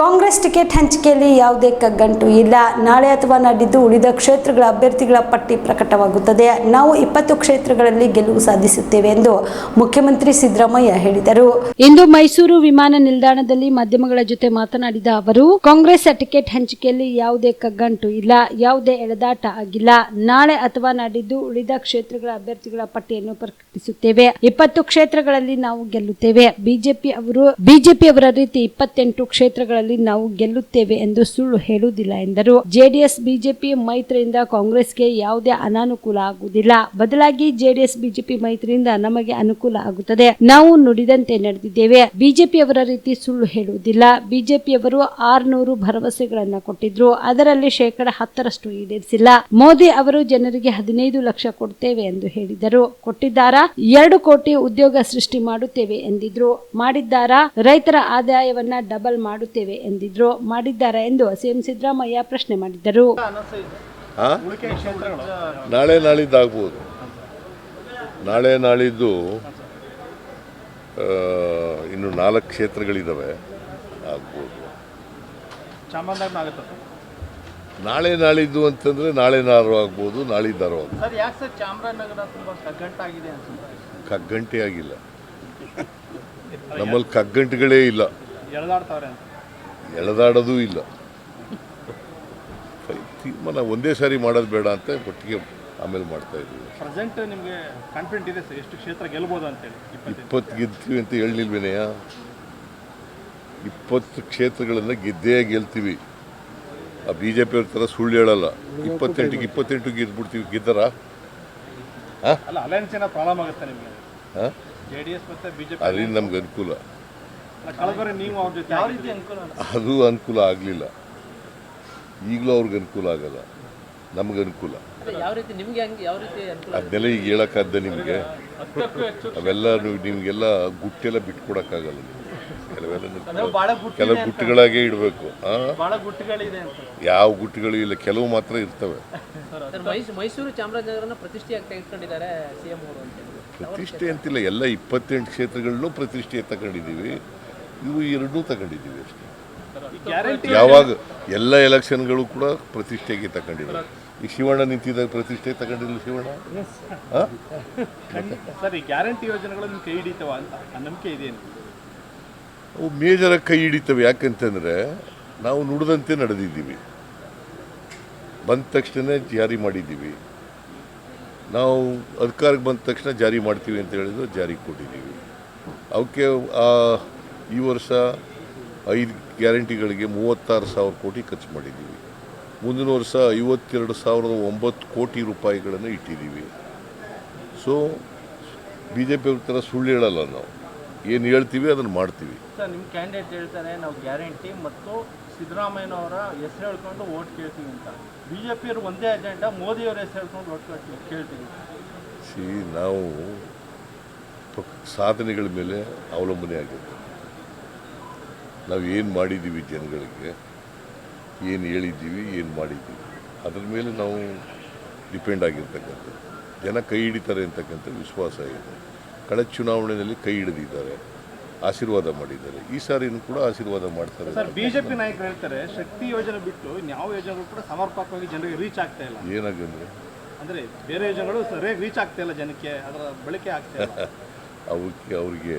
Congress ticket ಹಂಚಿಕೆಯಲ್ಲಿ ಯಾವುದೇ ಕಗ್ಗಂಟು ಇಲ್ಲ. ನಾಳೆ ಅಥವಾ ನಾಡಿದ್ದು ಉಳಿದ ಕ್ಷೇತ್ರಗಳ ಅಭ್ಯರ್ಥಿಗಳ ಪಟ್ಟಿ ಪ್ರಕಟವಾಗುತ್ತದೆ. ನಾವು ಇಪ್ಪತ್ತು ಕ್ಷೇತ್ರಗಳಲ್ಲಿ ಗೆಲುವು ಸಾಧಿಸುತ್ತೇವೆ ಎಂದು ಮುಖ್ಯಮಂತ್ರಿ ಸಿದ್ದರಾಮಯ್ಯ ಹೇಳಿದರು. ಇಂದು ಮೈಸೂರು ವಿಮಾನ ನಿಲ್ದಾಣದಲ್ಲಿ ಮಾಧ್ಯಮಗಳ ಜೊತೆ ಮಾತನಾಡಿದ ಅವರು, ಕಾಂಗ್ರೆಸ್ ಟಿಕೆಟ್ ಹಂಚಿಕೆಯಲ್ಲಿ ಯಾವುದೇ ಕಗ್ಗಂಟು ಇಲ್ಲ, ಯಾವುದೇ ಎಳೆದಾಟ ಆಗಿಲ್ಲ. ನಾಳೆ ಅಥವಾ ನಾಡಿದ್ದು ಉಳಿದ ಕ್ಷೇತ್ರಗಳ ಅಭ್ಯರ್ಥಿಗಳ ಪಟ್ಟಿಯನ್ನು ಪ್ರಕಟಿಸುತ್ತೇವೆ. ಇಪ್ಪತ್ತು ಕ್ಷೇತ್ರಗಳಲ್ಲಿ ನಾವು ಗೆಲ್ಲುತ್ತೇವೆ. ಬಿಜೆಪಿ ಅವರು, ಬಿಜೆಪಿ ಅವರ ರೀತಿ ಇಪ್ಪತ್ತೆಂಟು ಕ್ಷೇತ್ರಗಳಲ್ಲಿ ನಾವು ಗೆಲ್ಲುತ್ತೇವೆ ಎಂದು ಸುಳ್ಳು ಹೇಳುವುದಿಲ್ಲ ಎಂದರು. ಜೆಡಿಎಸ್, ಬಿಜೆಪಿ ಮೈತ್ರಿಯಿಂದ ಕಾಂಗ್ರೆಸ್ಗೆ ಯಾವುದೇ ಅನಾನುಕೂಲ ಆಗುವುದಿಲ್ಲ. ಬದಲಾಗಿ ಜೆಡಿಎಸ್, ಬಿಜೆಪಿ ಮೈತ್ರಿಯಿಂದ ನಮಗೆ ಅನುಕೂಲ ಆಗುತ್ತದೆ. ನಾವು ನುಡಿದಂತೆ ನಡೆದಿದ್ದೇವೆ. ಬಿಜೆಪಿಯವರ ರೀತಿ ಸುಳ್ಳು ಹೇಳುವುದಿಲ್ಲ. ಬಿಜೆಪಿಯವರು ಆರ್ನೂರು ಭರವಸೆಗಳನ್ನ ಕೊಟ್ಟಿದ್ರು. ಅದರಲ್ಲಿ ಶೇಕಡ ಹತ್ತರಷ್ಟು ಈಡೇರಿಸಿಲ್ಲ. ಮೋದಿ ಅವರು ಜನರಿಗೆ ಹದಿನೈದು ಲಕ್ಷ ಕೊಡ್ತೇವೆ ಎಂದು ಹೇಳಿದರು. ಕೊಟ್ಟಿದ್ದಾರಾ? ಎರಡು ಕೋಟಿ ಉದ್ಯೋಗ ಸೃಷ್ಟಿ ಮಾಡುತ್ತೇವೆ ಎಂದಿದ್ರು. ಮಾಡಿದ್ದಾರ? ರೈತರ ಆದಾಯವನ್ನ ಡಬಲ್ ಮಾಡುತ್ತೇವೆ ಎಂದಿದ್ರು ಮಾಡಿದ್ದಾರೆ ಎಂದು ಸಿಎಂ ಸಿದ್ದರಾಮಯ್ಯ ಪ್ರಶ್ನೆ ಮಾಡಿದ್ದರು? ನಾಳೆ ನಾಳಿದ್ದು ಆಗ್ಬೋದು ನಾಳೆ ನಾಳಿದ್ದು ಇನ್ನು ನಾಲ್ಕು ಕ್ಷೇತ್ರಗಳಿದ್ದಾವೆ ಆಗ್ಬೋದು. ಚಾಮರಾಜನಗರ ನಾಳೆ ನಾಳಿದ್ದು ಅಂತಂದರೆ ನಾಳೆ ನಾರು ಆಗ್ಬೋದು ನಾಳಿದ್ದಾರು ಆಗ್ಬೋದು. ಸರ್ ಯಾಕೆ ಸರ್ ಚಾಮರಾಜನಗರ ತುಂಬ ಕಗ್ಗಂಟಾಗಿದೆ ಅನ್ಸುತ್ತೆ ಕಗ್ಗಂಟೆ ಆಗಿಲ್ಲ. ನಮ್ಮಲ್ಲಿ ಕಗ್ಗಂಟುಗಳೇ ಇಲ್ಲ. ಎಳೆದಾಡೋದು ಇಲ್ಲ. ತೀರ್ಮಾನ ಒಂದೇ ಸಾರಿ ಮಾಡೋದು ಬೇಡ ಅಂತ ಒಟ್ಟಿಗೆ ಆಮೇಲೆ ಮಾಡ್ತಾ ಇದ್ದೀವಿ. ಪ್ರೆಸೆಂಟ್ ನಿಮಗೆ ಕಾನ್ಫಿಡೆಂಟ್ ಇದೆ ಸರ್? ಎಷ್ಟು ಕ್ಷೇತ್ರ ಗೆಲ್ಬೋದು ಅಂತೇಳಿ? ಇಪ್ಪತ್ತು ಗೆಲ್ತೀವಿ ಅಂತ ಹೇಳಿಲ್ವೇನೆಯ ಇಪ್ಪತ್ತು ಕ್ಷೇತ್ರಗಳನ್ನು ಗೆದ್ದೇ ಗೆಲ್ತೀವಿ. ಆ ಬಿ ಜೆ ಪಿಯವ್ರ ಥರ ಸುಳ್ಳು ಹೇಳಲ್ಲ. ಇಪ್ಪತ್ತೆಂಟಿಗೆ ಇಪ್ಪತ್ತೆಂಟು ಗೆದ್ಬಿಡ್ತೀವಿ. ಗೆದ್ದರ? ಅಲ್ಲ ಅಲಯನ್ಸ್ ಏನೋ ಪ್ರಾಬ್ಲಮ್ ಆಗುತ್ತೆ ನಿಮಗೆ? ಹಾಂ ಜೆ ಡಿ ಎಸ್ ಮತ್ತು ಬಿ ಜೆ ನಮ್ಗೆ ಪಿ ಅಲ್ಲಿ ರೀತಿ ಅನುಕೂಲ. ಅದು ಅನುಕೂಲ ಆಗಲಿಲ್ಲ. ಈಗಲೂ ಅವ್ರಿಗೆ ಅನುಕೂಲ ಆಗಲ್ಲ. ನಮ್ಗೆ ಅನುಕೂಲ. ಯಾವ ರೀತಿ ನಿಮ್ಗೆ ಯಾವ ರೀತಿ ಅನುಕೂಲ ಅದನ್ನೆಲ್ಲ ಈಗ ಹೇಳೋಕ್ಕಾದ್ದ ನಿಮಗೆ. ಅವೆಲ್ಲ ನೀವು ನಿಮಗೆಲ್ಲ ಗುಟ್ಟೆಲ್ಲ ಬಿಟ್ಕೊಡೋಕ್ಕಾಗಲ್ಲ. ಕೆಲವೆಲ್ಲ ಕೆಲವು ಗುಟ್ಟುಗಳಾಗೆ ಇಡಬೇಕು. ಯಾವ ಗುಟ್ಟುಗಳು ಇಲ್ಲ ಕೆಲವು ಮಾತ್ರ ಇರ್ತವೆ. ಸರ್ ಮೈಸೂರು ಚಾಮರಾಜನಗರನ ಪ್ರತಿಷ್ಠೆ ಅಂತಿಲ್ಲ ಎಲ್ಲ ಇಪ್ಪತ್ತೆಂಟು ಕ್ಷೇತ್ರಗಳನ್ನೂ ಪ್ರತಿಷ್ಠೆ ತಗೊಂಡಿದ್ದೀವಿ. ಇವು ಎರಡೂ ತಗೊಂಡಿದ್ದೀವಿ ಅಷ್ಟೇ. ಯಾವಾಗ ಎಲ್ಲ ಎಲೆಕ್ಷನ್ಗಳು ಕೂಡ ಪ್ರತಿಷ್ಠೆಗೆ ತಗೊಂಡಿಲ್ಲ ಈ ಶಿವಣ್ಣ ನಿಂತಿದ್ದಾಗ ಪ್ರತಿಷ್ಠೆ ತಗೊಂಡಿಲ್ಲ ಶಿವಣ್ಣ? ಸರ್ ಈ ಗ್ಯಾರಂಟಿ ಯೋಜನೆಗಳನ್ನು ಕೈ ಹಿಡಿತವ ಅಂತ ನಂಬಿಕೆ ಇದೆ? ಅವು ಮೇಜರ ಕೈ ಹಿಡಿತವೆ. ಯಾಕಂತಂದ್ರೆ ನಾವು ನುಡಿದಂತೆ ನಡೆದಿದ್ದೀವಿ. ಬಂದ ತಕ್ಷಣ ಜಾರಿ ಮಾಡಿದ್ದೀವಿ. ನಾವು ಅಧಿಕಾರಕ್ಕೆ ಬಂದ ತಕ್ಷಣ ಜಾರಿ ಮಾಡ್ತೀವಿ ಅಂತ ಹೇಳಿದ್ರು ಜಾರಿಗೆ ಕೊಟ್ಟಿದ್ದೀವಿ. ಅವಕ್ಕೆ ಆ, ಈ ವರ್ಷ ಐದು ಗ್ಯಾರಂಟಿಗಳಿಗೆ ಮೂವತ್ತಾರು ಸಾವಿರ ಕೋಟಿ ಖರ್ಚು ಮಾಡಿದ್ದೀವಿ. ಮುಂದಿನ ವರ್ಷ ಐವತ್ತೆರಡು ಸಾವಿರದ ಒಂಬತ್ತು ಕೋಟಿ ರೂಪಾಯಿಗಳನ್ನು ಇಟ್ಟಿದ್ದೀವಿ. ಸೊ ಬಿ ಜೆ ಪಿ ಥರ ಸುಳ್ಳು ಹೇಳಲ್ಲ ನಾವು. ಏನು ಹೇಳ್ತೀವಿ ಅದನ್ನು ಮಾಡ್ತೀವಿ. ಸರ್ ನಿಮ್ಮ ಕ್ಯಾಂಡಿಡೇಟ್ ಹೇಳ್ತಾರೆ ನಾವು ಗ್ಯಾರಂಟಿ ಮತ್ತು ಸಿದ್ದರಾಮಯ್ಯನವರ ಹೆಸರು ಹೇಳ್ಕೊಂಡು ಓಟ್ ಕೇಳ್ತೀವಿ ಅಂತ. ಬಿ ಜೆ ಪಿಯವರು ಒಂದೇ ಅಜೆಂಡಾ ಮೋದಿಯವ್ರ ಹೆಸರು ಹೇಳ್ಕೊಂಡು ಓಟ್ ಕೇಳ್ತೀವಿ. ಸಿ ನಾವು ಸಾಧನೆಗಳ ಮೇಲೆ ಅವಲಂಬನೆ ಆಗಿರುತ್ತೆ ನಾವು ಏನು ಮಾಡಿದ್ದೀವಿ ಜನಗಳಿಗೆ ಏನು ಹೇಳಿದ್ದೀವಿ ಏನು ಮಾಡಿದ್ದೀವಿ ಅದ್ರ ಮೇಲೆ ನಾವು ಡಿಪೆಂಡ್ ಆಗಿರ್ತಕ್ಕಂಥದ್ದು. ಜನ ಕೈ ಹಿಡಿತಾರೆ ಅಂತಕ್ಕಂಥ ವಿಶ್ವಾಸ ಇದೆ. ಕಳೆದ ಚುನಾವಣೆಯಲ್ಲಿ ಕೈ ಹಿಡಿದಿದ್ದಾರೆ ಆಶೀರ್ವಾದ ಮಾಡಿದ್ದಾರೆ. ಈ ಸಾರಿನೂ ಕೂಡ ಆಶೀರ್ವಾದ ಮಾಡ್ತಾರೆ. ಸರ್ ಬಿಜೆಪಿ ನಾಯಕರು ಹೇಳ್ತಾರೆ ಶಕ್ತಿ ಯೋಜನೆ ಬಿಟ್ಟು ಯಾವ ಯೋಜನೆಗಳು ಕೂಡ ಸಮರ್ಪಕವಾಗಿ ಜನರಿಗೆ ರೀಚ್ ಆಗ್ತಾ ಇಲ್ಲ. ಏನಾಗಂದ್ರೆ? ಅಂದರೆ ಬೇರೆ ಯೋಜನೆಗಳು ಸರಿಯಾಗಿ ರೀಚ್ ಆಗ್ತಾ ಇಲ್ಲ ಜನಕ್ಕೆ ಅದರ ಬಳಕೆ ಆಗ್ತಾ ಇಲ್ಲ. ಅವಕ್ಕೆ ಅವ್ರಿಗೆ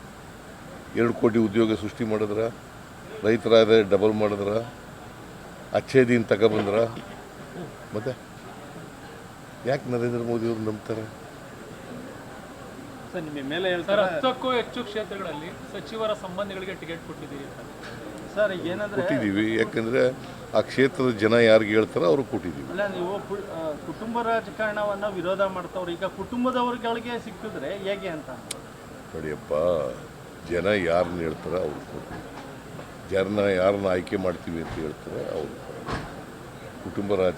ಎರಡು ಕೋಟಿ ಉದ್ಯೋಗ ಸೃಷ್ಟಿ ಮಾಡಿದ್ರ ರೈತರ ಆದಾಯ ಡಬಲ್ ಮಾಡಿದ್ರ ಅಚ್ಚೇ ದಿನ ತಗೊಬಂದ್ರ. ಮತ್ತೆ ಯಾಕೆ ನರೇಂದ್ರ ಮೋದಿ ಅವರು ನಂಬ್ತಾರೆ? ಸರ್ ನಿಮ್ಮ ಮೇಲೆ ಹೇಳ್ತಾರೆ. ಹತ್ತಕ್ಕೂ ಹೆಚ್ಚು ಕ್ಷೇತ್ರಗಳಲ್ಲಿ ಸಚಿವರ ಸಂಬಂಧಿಗಳಿಗೆ ಟಿಕೆಟ್ ಕೊಟ್ಟಿದ್ದೀರಿ ಸರ್ ಈಗ ಏನಂದ್ರೆ ಕೊಟ್ಟಿದ್ದೀವಿ ಯಾಕಂದರೆ ಆ ಕ್ಷೇತ್ರದ ಜನ ಯಾರಿಗೆ ಹೇಳ್ತಾರೆ ಅವ್ರಿಗೆ ಕೊಟ್ಟಿದ್ದೀವಿ. ಅಲ್ಲ ನೀವು ಕುಟುಂಬ ರಾಜಕಾರಣವನ್ನು ವಿರೋಧ ಮಾಡ್ತಾವ್ರು. ಈಗ ಕುಟುಂಬದವ್ರಿಗೆ ಸಿಕ್ಕಿದ್ರೆ ಹೇಗೆ ಅಂತ? ನೋಡಿಯಪ್ಪ ಜನ ಯಾರನ್ನ ಹೇಳ್ತಾರೆ ಅವ್ರು ಕೊಡ್ತೀವಿ. ಯಾರನ್ನ ಯಾರನ್ನ ಆಯ್ಕೆ ಮಾಡ್ತೀವಿ ಅಂತ ಹೇಳ್ತಾರೆ ಅವರು ಕುಟುಂಬ ರಾಜ